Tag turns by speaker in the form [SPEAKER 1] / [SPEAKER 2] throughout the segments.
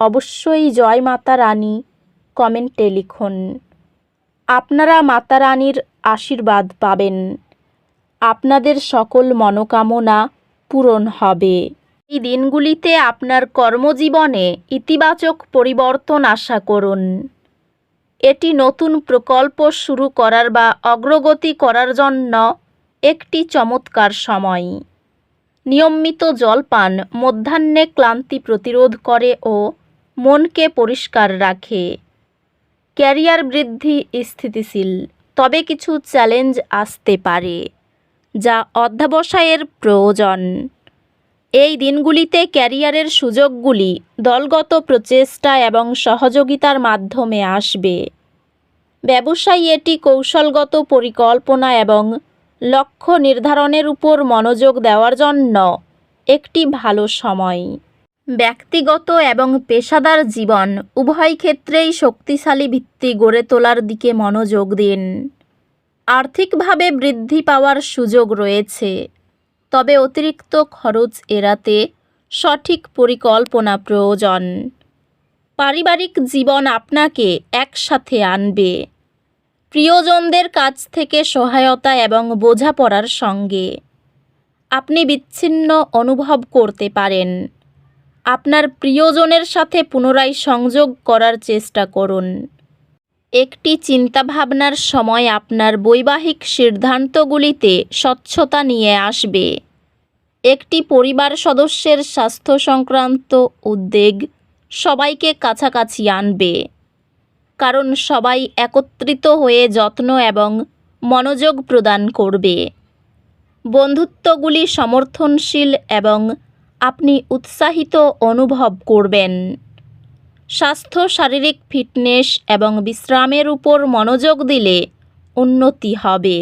[SPEAKER 1] অবশ্যই জয় মাতা রানী, কমেন্টে লিখুন। আপনারা মাতা রানীর আশীর্বাদ পাবেন। আপনাদের সকল মনোকামনা পূরণ হবে। এই দিনগুলিতে আপনার কর্মজীবনে ইতিবাচক পরিবর্তন আশা করুন। এটি নতুন প্রকল্প শুরু করার বা অগ্রগতি করার জন্য একটি চমৎকার সময়। নিয়মিত জলপান, মধ্যাহ্নে ক্লান্তি প্রতিরোধ করে ও মনকে পরিষ্কার রাখে। ক্যারিয়ার বৃদ্ধি স্থিতিশীল, তবে কিছু চ্যালেঞ্জ আসতে পারে, যা অধ্যাবসায়ের প্রয়োজন। এই দিনগুলিতে ক্যারিয়ারের সুযোগগুলি দলগত প্রচেষ্টা এবং সহযোগিতার মাধ্যমে আসবে। ব্যবসায়ী এটি কৌশলগত পরিকল্পনা এবং লক্ষ্য নির্ধারণের উপর মনোযোগ দেওয়ার জন্য একটি ভালো সময়। ব্যক্তিগত এবং পেশাদার জীবন উভয় ক্ষেত্রেই শক্তিশালী ভিত্তি গড়ে তোলার দিকে মনোযোগ দিন। আর্থিকভাবে বৃদ্ধি পাওয়ার সুযোগ রয়েছে, তবে অতিরিক্ত খরচ এড়াতে সঠিক পরিকল্পনা প্রয়োজন। পারিবারিক জীবন আপনাকে একসাথে আনবে। প্রিয়জনদের কাছ থেকে সহায়তা এবং বোঝাপড়ার সঙ্গে। আপনি বিচ্ছিন্ন অনুভব করতে পারেন। আপনার প্রিয়জনের সাথে পুনরায় সংযোগ করার চেষ্টা করুন। একটি চিন্তাভাবনার সময় আপনার বৈবাহিক সিদ্ধান্তগুলিতে স্বচ্ছতা নিয়ে আসবে। একটি পরিবার সদস্যের স্বাস্থ্য সংক্রান্ত উদ্বেগ সবাইকে কাছাকাছি আনবে। কারণ সবাই একত্রিত হয়ে যত্ন এবং মনোযোগ প্রদান করবে। বন্ধুত্বগুলি সমর্থনশীল এবং আপনি উৎসাহিত অনুভব করবেন। স্বাস্থ্য, শারীরিক ফিটনেস এবং বিশ্রামের উপর মনোযোগ দিলে উন্নতি হবে।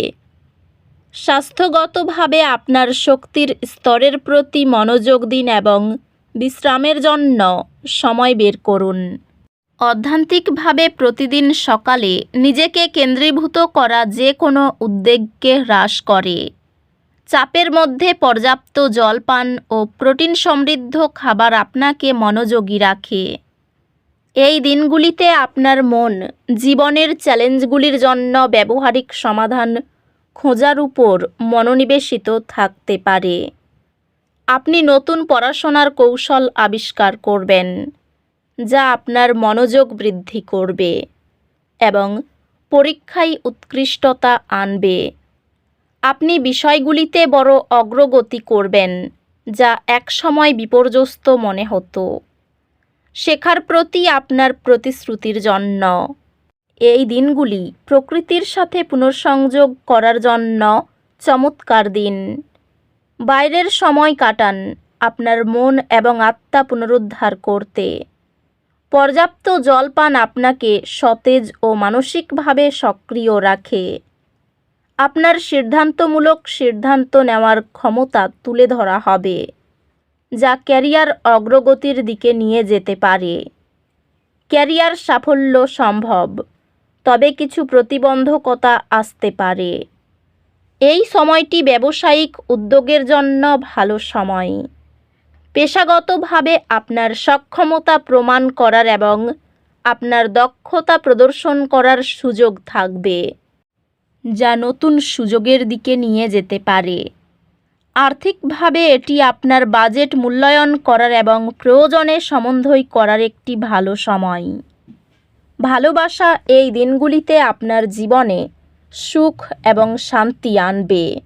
[SPEAKER 1] স্বাস্থ্যগতভাবে আপনার শক্তির স্তরের প্রতি মনোযোগ দিন এবং বিশ্রামের জন্য সময় বের করুন। অধ্যান্তিকভাবে প্রতিদিন সকালে নিজেকে কেন্দ্রীভূত করা যে কোনো উদ্বেগকে হ্রাস করে। চাপের মধ্যে পর্যাপ্ত জলপান ও প্রোটিন সমৃদ্ধ খাবার আপনাকে মনোযোগী রাখে। এই দিনগুলিতে আপনার মন জীবনের চ্যালেঞ্জগুলির জন্য ব্যবহারিক সমাধান খোঁজার উপর মনোনিবেশিত থাকতে পারে। আপনি নতুন পড়াশোনার কৌশল আবিষ্কার করবেন, যা আপনার মনোযোগ বৃদ্ধি করবে এবং পরীক্ষায় উৎকৃষ্টতা আনবে। আপনি বিষয়গুলিতে বড় অগ্রগতি করবেন, যা একসময় বিপর্যস্ত মনে হতো। শেখার প্রতি আপনার প্রতিশ্রুতির জন্য। এই দিনগুলি প্রকৃতির সাথে পুনর্সংযোগ করার জন্য চমৎকার দিন। বাইরের সময় কাটান আপনার মন এবং আত্মা পুনরুদ্ধার করতে। পর্যাপ্ত জলপান আপনাকে সতেজ ও মানসিকভাবে সক্রিয় রাখে। আপনার সিদ্ধান্তমূলক সিদ্ধান্ত নেওয়ার ক্ষমতা তুলে ধরা হবে, যা ক্যারিয়ার অগ্রগতির দিকে নিয়ে যেতে পারে। ক্যারিয়ার সাফল্য সম্ভব, তবে কিছু প্রতিবন্ধকতা আসতে পারে। এই সময়টি ব্যবসায়িক উদ্যোগের জন্য ভালো সময়। পেশাগতভাবে আপনার সক্ষমতা প্রমাণ করার এবং আপনার দক্ষতা প্রদর্শন করার সুযোগ থাকবে। যা নতুন সুযোগের দিকে নিয়ে যেতে পারে। আর্থিকভাবে এটি আপনার বাজেট মূল্যায়ন করার এবং প্রয়োজনে সমন্বয় করার একটি ভালো সময়। ভালোবাসা এই দিনগুলিতে আপনার জীবনে সুখ এবং শান্তি আনবে।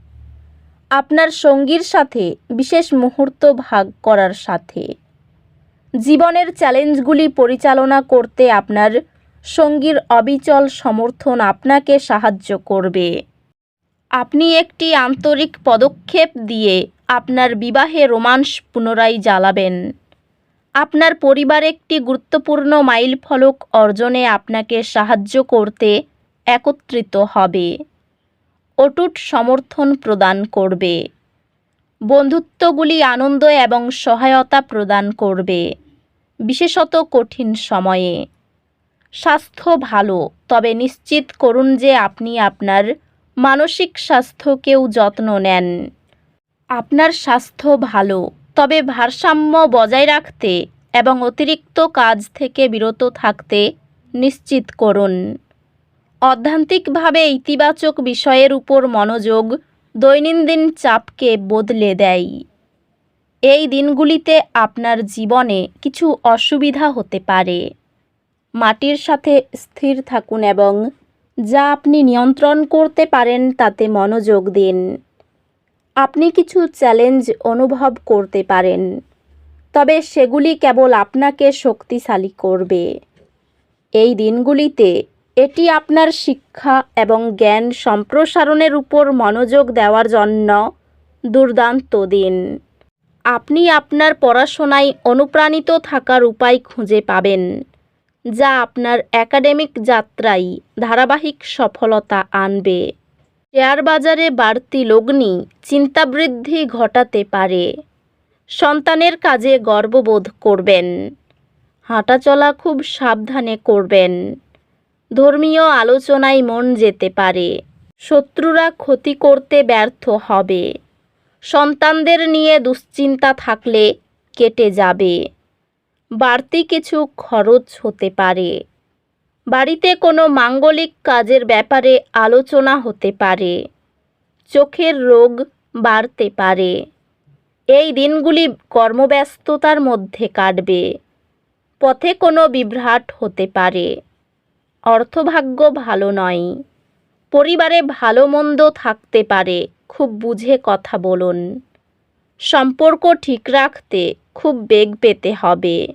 [SPEAKER 1] আপনার সঙ্গীর সাথে বিশেষ মুহূর্ত ভাগ করার সাথে। জীবনের চ্যালেঞ্জগুলি পরিচালনা করতে আপনার সঙ্গীর অবিচল সমর্থন আপনাকে সাহায্য করবে। আপনি একটি আন্তরিক পদক্ষেপ দিয়ে আপনার বিবাহে রোমান্স পুনরায় জ্বালাবেন। আপনার পরিবার একটি গুরুত্বপূর্ণ মাইলফলক অর্জনে আপনাকে সাহায্য করতে একত্রিত হবে। অটুট সমর্থন প্রদান করবে। বন্ধুত্বগুলি আনন্দ এবং সহায়তা প্রদান করবে। বিশেষত কঠিন সময়ে। স্বাস্থ্য ভালো, তবে নিশ্চিত করুন যে আপনি আপনার মানসিক স্বাস্থ্যকেও যত্ন নেন। আপনার স্বাস্থ্য ভালো, তবে ভারসাম্য বজায় রাখতে এবং অতিরিক্ত কাজ থেকে বিরত থাকতে নিশ্চিত করুন। অধ্যান্তিকভাবে ইতিবাচক বিষয়ের উপর মনোযোগ দৈনন্দিন চাপকে বদলে দেয়। এই দিনগুলিতে আপনার জীবনে কিছু অসুবিধা হতে পারে। মাটির সাথে স্থির থাকুন এবং যা আপনি নিয়ন্ত্রণ করতে পারেন তাতে মনোযোগ দিন। আপনি কিছু চ্যালেঞ্জ অনুভব করতে পারেন, তবে সেগুলি কেবল আপনাকে শক্তিশালী করবে। এই দিনগুলিতে এটি আপনার শিক্ষা এবং জ্ঞান সম্প্রসারণের উপর মনোযোগ দেওয়ার জন্য দুর্দান্ত দিন। আপনি আপনার পড়াশোনায় অনুপ্রাণিত থাকার উপায় খুঁজে পাবেন। যা আপনার একাডেমিক যাত্রায় ধারাবাহিক সফলতা আনবে। শেয়ার বাজারে বাড়তি লগ্নি চিন্তাবৃদ্ধি ঘটাতে পারে। সন্তানের কাজে গর্ববোধ করবেন। হাঁটাচলা খুব সাবধানে করবেন। ধর্মীয় আলোচনায় মন যেতে পারে। শত্রুরা ক্ষতি করতে ব্যর্থ হবে। সন্তানদের নিয়ে দুশ্চিন্তা থাকলে কেটে যাবে। বাড়তি কিছু খরচ হতে পারে। বাড়িতে কোনো মাঙ্গলিক কাজের ব্যাপারে আলোচনা হতে পারে। চোখের রোগ বাড়তে পারে। এই দিনগুলি কর্মব্যস্ততার মধ্যে কাটবে। পথে কোনো বিভ্রাট হতে পারে। অর্থভাগ্য ভালো নয়। পরিবারে ভালো মন্দ থাকতে পারে, খুব বুঝে কথা বলুন। সম্পর্ক ঠিক রাখতে খুব বেগ পেতে হবে।